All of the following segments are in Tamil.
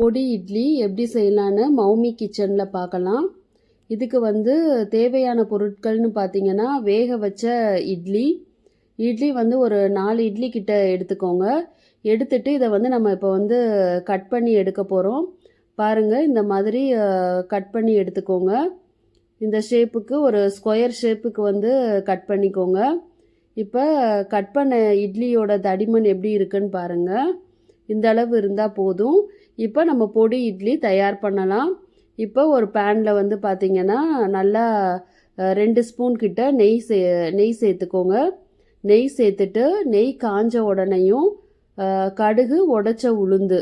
பொடி இட்லி எப்படி செய்யலான்னு மௌமி கிச்சனில் பார்க்கலாம். இதுக்கு வந்து தேவையான பொருட்கள்னு பார்த்தீங்கன்னா வேக வச்ச இட்லி. இட்லி வந்து ஒரு நாலு இட்லி கிட்ட எடுத்துக்கோங்க. எடுத்துட்டு இதை வந்து நம்ம இப்போ வந்து கட் பண்ணி எடுக்க போகிறோம் பாருங்கள் இந்த மாதிரி கட் பண்ணி எடுத்துக்கோங்க. இந்த ஷேப்புக்கு ஒரு ஸ்கொயர் ஷேப்புக்கு வந்து கட் பண்ணிக்கோங்க. இப்போ கட் பண்ண இட்லியோட தடிமன் எப்படி இருக்குன்னு பாருங்கள் இந்த அளவு இருந்தால் போதும். இப்போ நம்ம பொடி இட்லி தயார் பண்ணலாம். இப்போ ஒரு பேனில் வந்து பார்த்திங்கன்னா நல்லா ரெண்டு ஸ்பூன் கிட்ட நெய் சே நெய் சேர்த்துக்கோங்க. நெய் சேர்த்துட்டு நெய் காஞ்ச உடனேயும் கடுகு உடச்ச உளுந்து.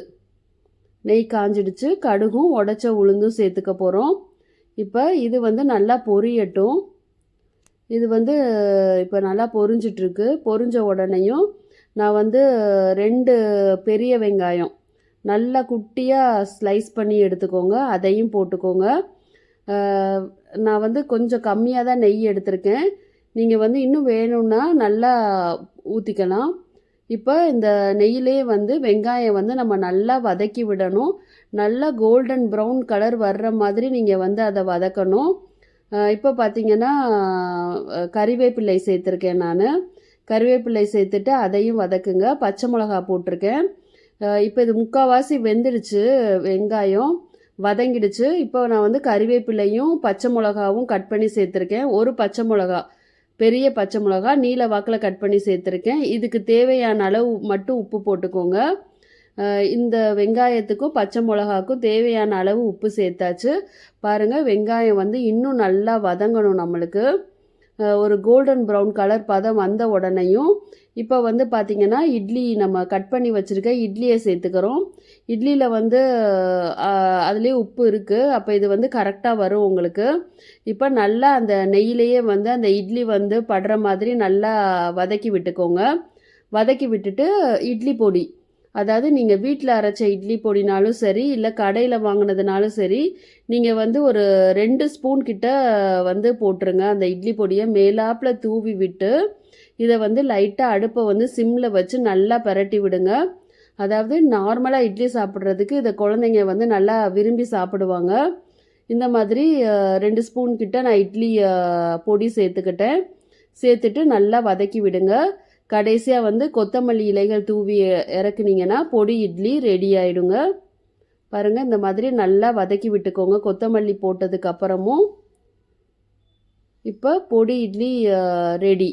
நெய் காஞ்சிடுச்சு கடுகும் உடச்ச உளுந்தும் சேர்த்துக்க போகிறோம் இப்போ இது வந்து நல்லா பொரியட்டும். இது வந்து இப்போ நல்லா பொரிஞ்சிட்ருக்கு பொரிஞ்ச உடனேயும் நான் வந்து ரெண்டு பெரிய வெங்காயம் நல்லா குட்டியாக ஸ்லைஸ் பண்ணி எடுத்துக்கோங்க. அதையும் போட்டுக்கோங்க. நான் வந்து கொஞ்சம் கம்மியாக தான் நெய் எடுத்திருக்கேன். நீங்கள் வந்து இன்னும் வேணும்னா நல்லா ஊற்றிக்கலாம் இப்போ இந்த நெய்யிலே வந்து வெங்காயம் வந்து நம்ம நல்லா வதக்கி விடணும். நல்லா கோல்டன் ப்ரௌன் கலர் வர்ற மாதிரி நீங்கள் வந்து அதை வதக்கணும். இப்போ பார்த்தீங்கன்னா கறிவேப்பிலை சேர்த்துருக்கேன் நான். கறிவேப்பிலை சேர்த்துட்டு அதையும் வதக்குங்க. பச்சை மிளகா போட்டிருக்கேன். இப்போ இது முக்கால்வாசி வெந்துடுச்சு வெங்காயம் வதங்கிடுச்சு. இப்போ நான் வந்து கறிவேப்பிலையும் பச்சை மிளகாவும் கட் பண்ணி சேர்த்துருக்கேன். ஒரு பச்சை மிளகா பெரிய பச்சை மிளகா நீல வாக்கில் கட் பண்ணி சேர்த்துருக்கேன். இதுக்கு தேவையான அளவு மட்டும் உப்பு போட்டுக்கோங்க. இந்த வெங்காயத்துக்கும் பச்சை மிளகாக்கும் தேவையான அளவு உப்பு சேர்த்தாச்சு. பாருங்கள் வெங்காயம் வந்து இன்னும் நல்லா வதங்கணும் நம்மளுக்கு. ஒரு கோல்டன் ப்ரௌன் கலர் பதம் வந்த உடனேயும் இப்போ வந்து பார்த்திங்கன்னா இட்லி நம்ம கட் பண்ணி வச்சுருக்க இட்லியை சேர்த்துக்கிறோம். இட்லியில் வந்து அதுலேயே உப்பு இருக்குது அப்போ இது வந்து கரெக்டாக வரும் உங்களுக்கு. இப்போ நல்லா அந்த நெய்யிலேயே வந்து அந்த இட்லி வந்து படுற மாதிரி நல்லா வதக்கி விட்டுக்கோங்க. வதக்கி விட்டுட்டு இட்லி பொடி. அதாவது நீங்கள் வீட்டில் அரைச்ச இட்லி பொடினாலும் சரி இல்லை கடையில் வாங்கினதுனாலும் சரி நீங்கள் வந்து ஒரு ரெண்டு ஸ்பூன் கிட்ட வந்து போட்டுருங்க. அந்த இட்லி பொடியை மேலாப்பில் தூவி விட்டு இதை வந்து லைட்டாக அடுப்பை வந்து சிம்மில் வச்சு நல்லா பிரட்டி விடுங்க. அதாவது நார்மலாக இட்லி சாப்பிட்றதுக்கு இதை குழந்தைங்க வந்து நல்லா விரும்பி சாப்பிடுவாங்க. இந்த மாதிரி ரெண்டு ஸ்பூன் கிட்ட நான் இட்லி பொடி சேர்த்துக்கிட்டேன். சேர்த்துட்டு நல்லா வதக்கி விடுங்க. கடைசியாக வந்து கொத்தமல்லி இலைகள் தூவி இறக்குனீங்கன்னா பொடி இட்லி ரெடி ஆகிடுங்க பாருங்கள் இந்த மாதிரி நல்லா வதக்கி விட்டுக்கோங்க. கொத்தமல்லி போட்டதுக்கப்புறமும் இப்போ பொடி இட்லி ரெடி